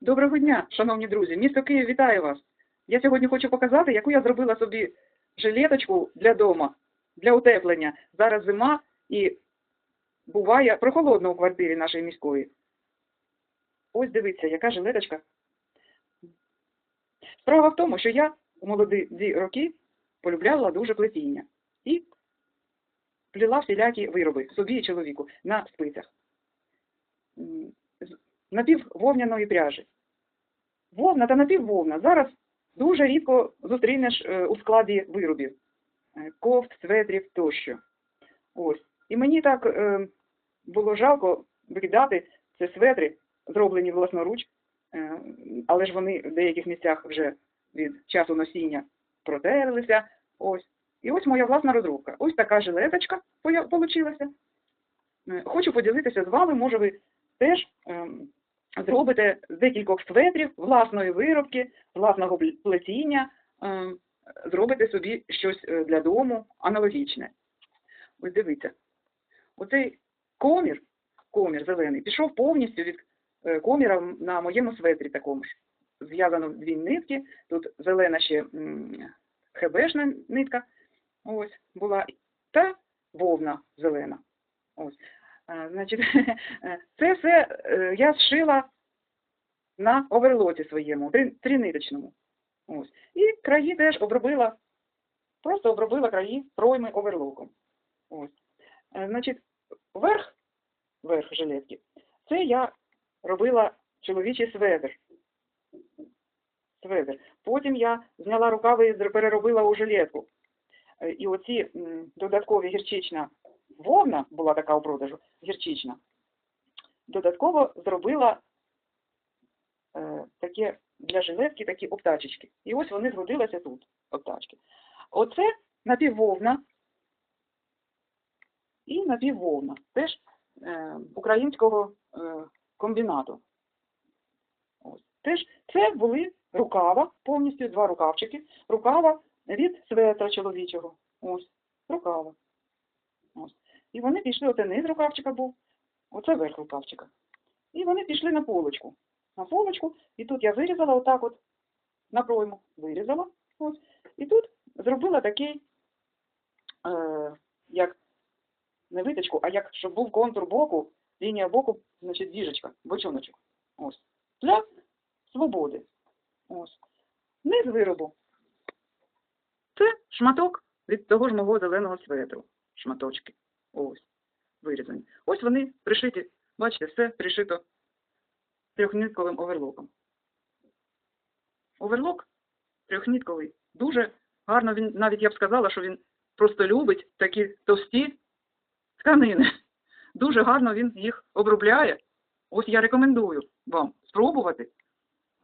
Доброго дня, шановні друзі. Місто Київ вітаю вас. Я сьогодні хочу показати, яку я зробила собі жилеточку для дома, для утеплення. Зараз зима і буває прохолодно у квартирі нашої міської. Ось дивіться, яка жилеточка. Справа в тому, що я у молоді роки полюбляла дуже плетіння. І пліла всілякі вироби собі і чоловіку на спицях. Напіввовняної пряжі. Вовна та напіввовна зараз дуже рідко зустрінеш е, у складі виробів. Е, Кофт, светрів тощо. Ось. І мені так е, було жалко викидати ці светри, зроблені власноруч, але ж вони в деяких місцях вже від часу носіння протерлися. Ось. І ось моя власна розробка. Ось така жилеточка. Е, Хочу поділитися з вами, може ви теж ем, зробите декількох светрів власної виробки, власного пле- плетіння, ем, зробите собі щось е, для дому аналогічне. Ось дивіться. Оцей комір, комір зелений, пішов повністю від е, коміра на моєму светрі такому ж. Зв'язано дві нитки, тут зелена ще хебешна нитка, ось була, та вовна зелена. Ось. А, Значить, це все е, я зшила на оверлоті своєму, три- триниточному. Ось. І краї теж обробила, просто обробила краї пройми оверлоком. Ось. Е, Значить, верх, верх жилетки, це я робила чоловічий сведер. Сведер. Потім я зняла рукави і переробила у жилетку. Е, І оці додаткові гірчична вовна була така у продажу, гірчична. Додатково зробила е, таке для жилетки такі обтачечки. І ось вони згодилися тут, обтачки. Оце напіввовна і напіввовна. Теж е, українського е, комбінату. Ось. Теж це були рукава, повністю два рукавчики. Рукава від светра чоловічого. Ось, рукава. Ось. І вони пішли, оце низ рукавчика був, оце верх рукавчика. І вони пішли на полочку. На полочку, і тут я вирізала отак от на пройму. Вирізала. Ось. І тут зробила такий, е, як не виточку, а як щоб був контур боку, лінія боку, значить, діжечка, бочоночок. Ось. Для свободи. Ось. Низ виробу. Це шматок від того ж мого зеленого светру. Шматочки. Ось. Вирізані. Ось вони пришиті. Бачите, все пришито трьохнитковим оверлоком. Оверлок трьохнитковий. Дуже гарно він, навіть я б сказала, що він просто любить такі товсті тканини. Дуже гарно він їх обробляє. Ось я рекомендую вам спробувати.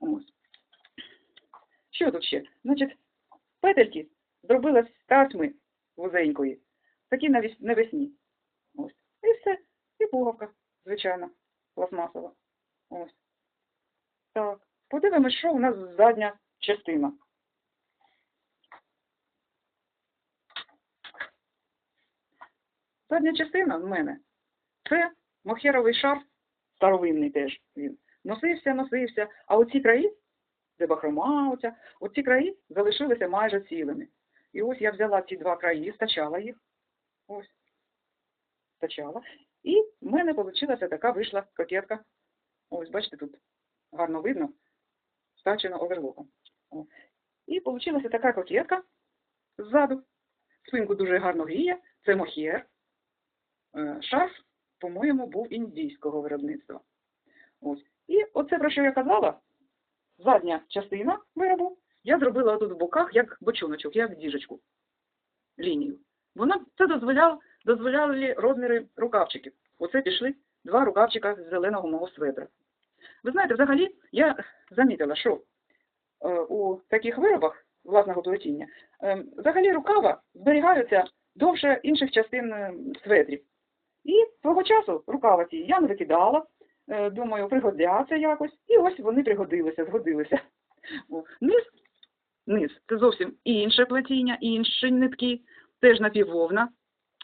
Ось. Що тут ще? Значить, петельки зробила з тасьми вузенької. Такі навесні. Пуговка, звичайно, пластмасова. Ось. Так. Подивимось, що у нас задня частина. Задня частина в мене це мохеровий шарф, старовинний теж він. Носився, носився, а оці краї, де бахрома оця, оці краї залишилися майже цілими. І ось я взяла ці два краї, стачала їх. Ось. Стачала. І в мене вийшла така вийшла кокетка. Ось, бачите, тут гарно видно, стачено оверлоком. О. І вийшла така кокетка ззаду. Спинку дуже гарно гріє. Це мохер. Е, Шарф, по-моєму, був індійського виробництва. Ось. І оце, про що я казала, задня частина виробу, я зробила тут в боках як бочоночок, як діжечку, лінію. Вона це дозволяв, дозволяли розміри рукавчиків. Оце пішли два рукавчика з зеленого мого светра. Ви знаєте, взагалі я замітила, що е, у таких виробах власного плетіння е, взагалі рукава зберігаються довше інших частин е, светрів. І свого часу рукава ці я не викидала, думаю, пригодяться якось, і ось вони пригодилися, згодилися. Низ, низ це зовсім інше плетіння, інші нитки, теж напіввовна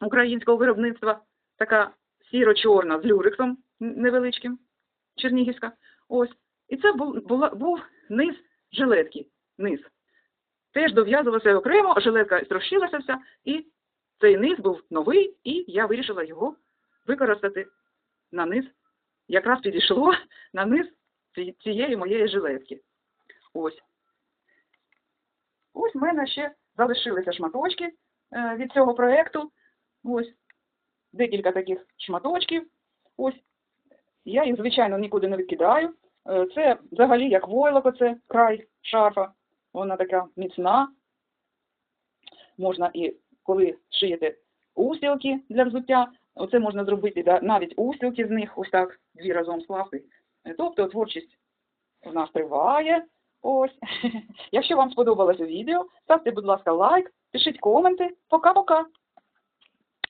українського виробництва, така сіро-чорна з люрексом невеличким, чернігівська. Ось. І це був, була, був низ жилетки. Низ. Теж дов'язувалося окремо, жилетка строщилася вся, і цей низ був новий, і я вирішила його використати на низ. Якраз підійшло на низ цієї моєї жилетки. Ось. Ось в мене ще залишилися шматочки е, від цього проєкту. Ось. Декілька таких шматочків. Ось. Я їх, звичайно, нікуди не викидаю. Е, Це взагалі як войлоко, це край шарфа. Вона така міцна. Можна і коли шиєте устілки для взуття, оце можна зробити навіть устілки з них, ось так, дві разом скласти. Е, Тобто творчість у нас триває. Ось. Якщо вам сподобалося відео, ставте, будь ласка, лайк, пишіть коменти. Пока-пока.